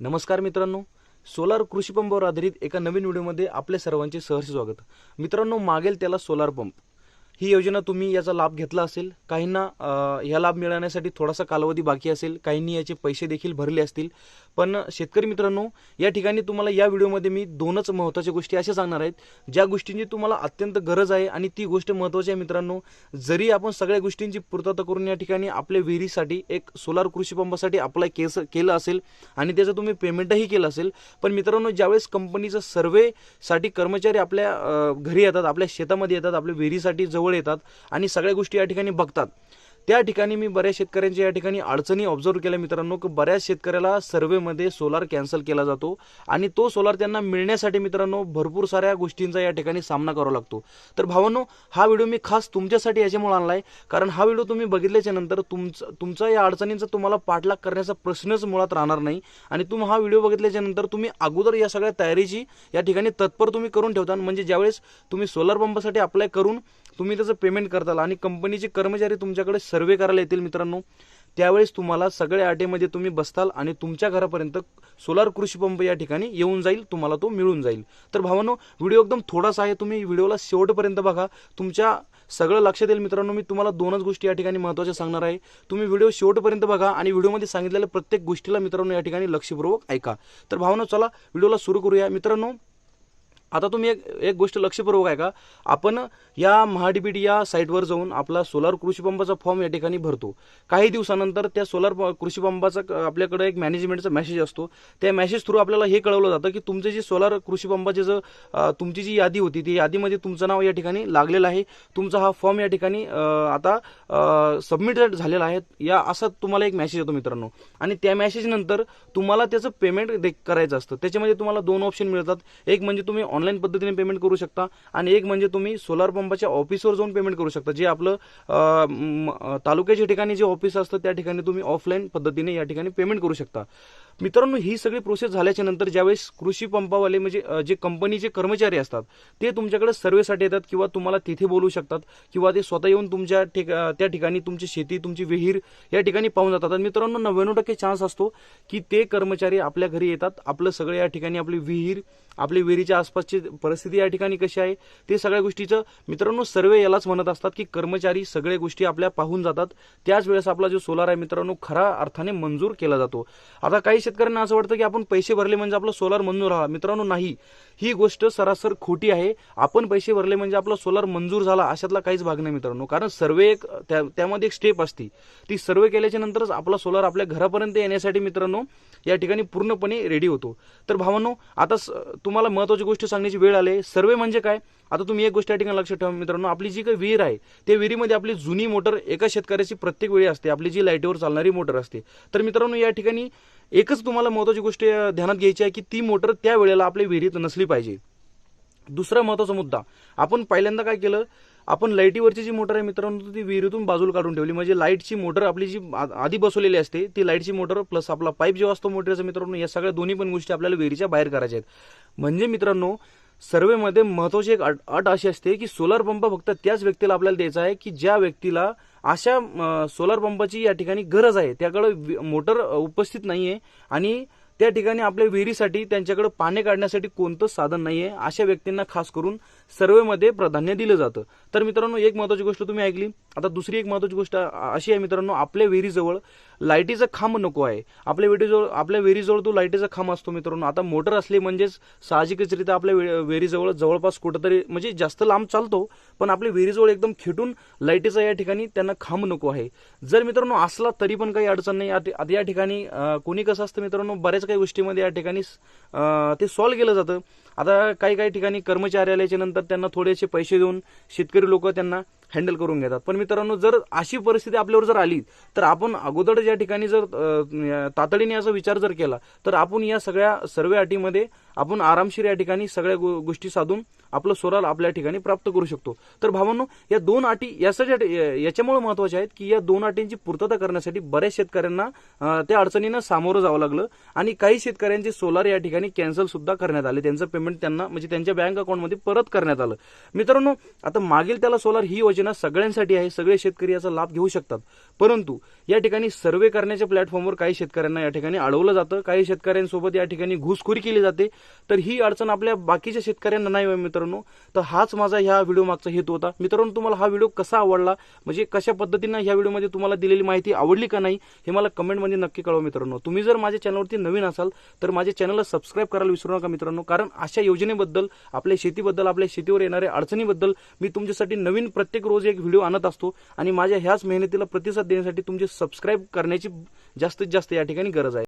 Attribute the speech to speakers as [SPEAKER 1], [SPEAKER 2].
[SPEAKER 1] नमस्कार मित्रांनो. सोलार कृषी पंपावर आधारित एका नवीन व्हिडिओमध्ये आपल्या सर्वांचे सहर्ष स्वागत. मित्रांनो मागेल त्याला सोलार पंप. ही योजना तुम्ही याचा लाभ घेतला असेल. काहींना ह्या लाभ मिळवण्यासाठी थोडासा कालावधी बाकी असेल. काहींनी याचे पैसे देखील भरले असतील. पण शेतकरी मित्रांनो या ठिकाणी तुम्हाला या व्हिडिओमध्ये मी दोनच महत्त्वाच्या गोष्टी अशा सांगणार आहेत. ज्या गोष्टींची तुम्हाला अत्यंत गरज आहे आणि ती गोष्ट महत्त्वाची आहे मित्रांनो जरी आपण सगळ्या गोष्टींची पूर्तता करून या ठिकाणी आपल्या विहिरीसाठी एक सोलार कृषी पंपासाठी अप्लाय केस केलं असेल आणि त्याचं तुम्ही पेमेंटही केलं असेल पण मित्रांनो ज्यावेळेस कंपनीचं सर्वेसाठी कर्मचारी आपल्या घरी येतात आपल्या शेतामध्ये येतात आपल्या विहिरीसाठी जवळ येतात आणि सगळ्या गोष्टी या ठिकाणी बघतात. त्या ठिकाणी मी बऱ्याच शेतकऱ्यांच्या या ठिकाणी अडचणी ऑब्झर्व केल्या मित्रांनो की बऱ्याच शेतकऱ्याला सर्वेमध्ये सोलार कॅन्सल केला जातो आणि तो सोलार त्यांना मिळण्यासाठी मित्रांनो भरपूर साऱ्या गोष्टींचा या ठिकाणी सामना करावा लागतो. तर भावांनो हा व्हिडिओ मी खास तुमच्यासाठी याच्यामुळे आणलाय कारण हा व्हिडिओ तुम्ही बघितल्याच्या नंतर तुमचा तुमचा या अडचणींचा तुम्हाला पाठलाग करण्याचा प्रश्नच मुळात राहणार नाही आणि तुम्ही हा व्हिडिओ बघितल्याच्या नंतर तुम्ही अगोदर या सगळ्या तयारीची या ठिकाणी तत्पर तुम्ही करून ठेवता म्हणजे ज्यावेळेस तुम्ही सोलार पंपासाठी अप्लाय करून तुम्ही त्याचं पेमेंट करताल आणि कंपनीचे कर्मचारी तुमच्याकडे सर्वे करायला येतील मित्रांनो त्यावेळेस तुम्हाला सगळ्या अटेमध्ये तुम्ही बसताल आणि तुमच्या घरापर्यंत सोलार कृषी पंप या ठिकाणी येऊन जाईल तुम्हाला तो मिळून जाईल. तर भावानो व्हिडिओ एकदम थोडासा आहे तुम्ही व्हिडिओला शेवटपर्यंत बघा. तुमच्या सगळं लक्षात येईल मित्रांनो मी तुम्हाला दोनच गोष्टी या ठिकाणी महत्त्वाच्या सांगणार आहे. तुम्ही व्हिडिओ शेवटपर्यंत बघा आणि व्हिडिओमध्ये सांगितलेल्या प्रत्येक गोष्टीला मित्रांनो या ठिकाणी लक्षपूर्वक ऐका. तर भावनो चला व्हिडिओला सुरू करूया. मित्रांनो आता तुम्ही एक एक गोष्ट लक्षपूर्वक आहे का आपण या महाडीबीटी या साईटवर जाऊन आपला सोलार कृषी पंपाचा फॉर्म या ठिकाणी भरतो. काही दिवसानंतर त्या सोलार प- कृषी पंपाचा क- आपल्याकडे एक मॅनेजमेंटचा मेसेज असतो. त्या मेसेज थ्रू आपल्याला हे कळवलं जातं की तुमचे जे सोलार कृषी पंपाचे तुमची जी यादी होती ती यादीमध्ये तुमचं नाव या ठिकाणी लागलेलं आहे. तुमचा हा फॉर्म या ठिकाणी आता सबमिटेड झालेला आहे. या असा तुम्हाला एक मेसेज येतो मित्रांनो. आणि त्या मेसेजनंतर तुम्हाला त्याचं पेमेंट करायचं असतं. त्याच्यामध्ये तुम्हाला दोन ऑप्शन मिळतात. एक म्हणजे तुम्ही ऑनलाईन पद्धतीने पेमेंट करू शकता. आणि एक म्हणजे तुम्ही सोलार पंपाच्या ऑफिसवर जाऊन पेमेंट करू शकता. जे आपलं तालुक्याच्या ठिकाणी जे ऑफिस असतं त्या ठिकाणी तुम्ही ऑफलाईन पद्धतीने या ठिकाणी पेमेंट करू शकता. मित्रांनो ही सगळी प्रोसेस झाल्याच्यानंतर ज्यावेळेस कृषी पंपावाले म्हणजे जे कंपनीचे कर्मचारी असतात ते तुमच्याकडे सर्वेसाठी येतात किंवा तुम्हाला तिथे बोलू शकतात किंवा ते स्वतः येऊन तुमच्या त्या ठिकाणी तुमची शेती तुमची विहीर या ठिकाणी पाहून जातात. मित्रांनो नव्याण्णव टक्के चान्स असतो की ते कर्मचारी आपल्या घरी येतात. आपलं सगळं या ठिकाणी आपली विहीर आपली विहिरीच्या आसपासची परिस्थिती या ठिकाणी कशी आहे ते सगळ्या गोष्टीचं मित्रांनो सर्वे यालाच म्हणत असतात की कर्मचारी सगळ्या गोष्टी आपल्या पाहून जातात. त्याच वेळेस आपला जो सोलार आहे मित्रांनो खरा अर्थाने मंजूर केला जातो. आता काही शेतकऱ्यांना असं वाटतं की आपण पैसे भरले म्हणजे आपलं सोलार मंजूर हवा मित्रांनो नाही. ही गोष्ट सरासर खोटी आहे. आपण पैसे भरले म्हणजे आपला सोलार मंजूर झाला अशातला काहीच भाग नाही मित्रांनो. कारण सर्वे एक त्या- त्यामध्ये एक स्टेप असते. ती सर्वे केल्याच्या नंतरच आपला सोलार आपल्या घरापर्यंत येण्यासाठी मित्रांनो या ठिकाणी पूर्णपणे रेडी होतो. तर भावांनो आता तुम्हाला महत्वाची गोष्ट सांगण्याची वेळ आली. सर्वे म्हणजे काय? आता तुम्ही एक गोष्ट या ठिकाणी लक्षात ठेवा मित्रांनो. आपली जी काही विहीर आहे त्या विहिरीमध्ये आपली जुनी मोटर एका शेतकऱ्याची प्रत्येक वेळी असते. आपली जी लाईटीवर चालणारी मोटर असते. तर मित्रांनो या ठिकाणी एकच तुम्हाला महत्वाची गोष्ट ध्यानात घ्यायची आहे की ती मोटर त्या वेळेला आपल्या विहिरीत नसली पाहिजे. दुसरा महत्त्वाचा मुद्दा आपण पहिल्यांदा काय केलं आपण लाईटीवरची जी मोटर आहे मित्रांनो ती विहिरीतून बाजूला काढून ठेवली. म्हणजे लाईटची मोटर आपली जी आ- आधी बसवलेली असते ती लाईटची मोटर प्लस आपला पाईप जो असतो मोटरचा मित्रांनो या सगळ्या दोन्ही पण गोष्टी आपल्याला विहिरीच्या बाहेर करायच्या आहेत. म्हणजे मित्रांनो सर्वेमध्ये महत्वाची एक अट अट अशी असते की सोलार पंप फक्त त्याच व्यक्तीला आपल्याला द्यायचा आहे की ज्या व्यक्तीला अशा सोलार पंपाची या ठिकाणी गरज आहे. त्याकडे वि- मोटर उपस्थित उपस्थित नाहीये आणि त्या ठिकाणी आपल्या विहिरीसाठी त्यांच्याकडे पाणी काढण्यासाठी कोणतंच साधन नाहीये अशा व्यक्तींना खास करून सर्वेमध्ये प्राधान्य दिलं जातं. तर मित्रांनो एक महत्वाची गोष्ट तुम्ही ऐकली. आता दुसरी एक महत्वाची गोष्ट अशी आहे मित्रांनो आपल्या विहिरीजवळ लाईटीचा खांब नको आहे. आपल्या विहिरीजवळ आपल्या विहिरीजवळ तो लाईटीचा खांब असतो मित्रांनो. आता मोटर असली म्हणजेच साहजिकचरित्या आपल्या वे विहिरीजवळ जवळपास कुठंतरी म्हणजे जास्त लांब चालतो पण आपल्या विहिरीजवळ एकदम खेटून लाईटीचा या ठिकाणी त्यांना खांब नको आहे. जर मित्रांनो असला तरी पण काही अडचण नाही. आता या ठिकाणी कोणी कसं असतं मित्रांनो बऱ्याच काही गोष्टीमध्ये या ठिकाणी ते सॉल्व्ह केलं जातं. आता काही काही ठिकाणी कर्मचारी आल्याच्यानंतर त्यांना थोडेसे पैसे देऊन शेतकरी लोक त्यांना हँडल करून घेतात. पण मित्रांनो जर अशी परिस्थिती आपल्यावर जर आली तर आपण अगोदर या ठिकाणी जर तातडीने याचा विचार जर केला तर आपण या सगळ्या सर्वे अटीमध्ये आपण आरामशीर या ठिकाणी सगळ्या गो- गोष्टी साधून आपलं स्वराल आपल्या ठिकाणी प्राप्त करू शकतो. तर भावांनो या दोन अटी यासाठी याच्यामुळे महत्त्वाच्या आहेत की या दोन अटींची पूर्तता करण्यासाठी बऱ्याच शेतकऱ्यांना त्या अडचणींना सामोरं जावं लागलं आणि काही शेतकऱ्यांचे सोलार या ठिकाणी कॅन्सल सुद्धा करण्यात आले. त्यांचं पेमेंट त्यांना म्हणजे त्यांच्या बँक अकाउंटमध्ये परत करण्यात आलं. मित्रांनो आता मागील त्याला सोलार ही योजना योजना सगळ्यांसाठी आहे सगळे शेतकरी याचा लाभ घेऊ शकतात. परंतु या ठिकाणी सर्वे करण्याच्या प्लॅटफॉर्मवर काही शेतकऱ्यांना या ठिकाणी अडवलं जातं काही शेतकऱ्यांसोबत या ठिकाणी घुसखोरी केली जाते. तर ही अडचण आपल्या बाकीच्या शेतकऱ्यांना नाही मित्रांनो. तर हाच माझा ह्या व्हिडिओ मागचा हेतू होता. मित्रांनो तुम्हाला हा व्हिडिओ कसा आवडला? म्हणजे कशा पद्धतीनं ह्या व्हिडिओमध्ये तुम्हाला दिलेली माहिती आवडली का नाही हे मला कमेंटमध्ये नक्की कळवा मित्रांनो. तुम्ही जर माझ्या चॅनलवरती नवीन असाल तर माझ्या चॅनलला सबस्क्राईब करायला विसरू नका मित्रांनो. कारण अशा योजनेबद्दल आपल्या शेतीबद्दल आपल्या शेतीवर येणाऱ्या अडचणीबद्दल मी तुमच्यासाठी नवीन प्रत्येक रोज एक व्हिडिओ आणत असतो आणि माझ्या ह्याच मेहनतीला प्रतिसाद देण्यासाठी तुमचे सबस्क्राईब करण्याची जास्तीत जास्त या ठिकाणी गरज आहे.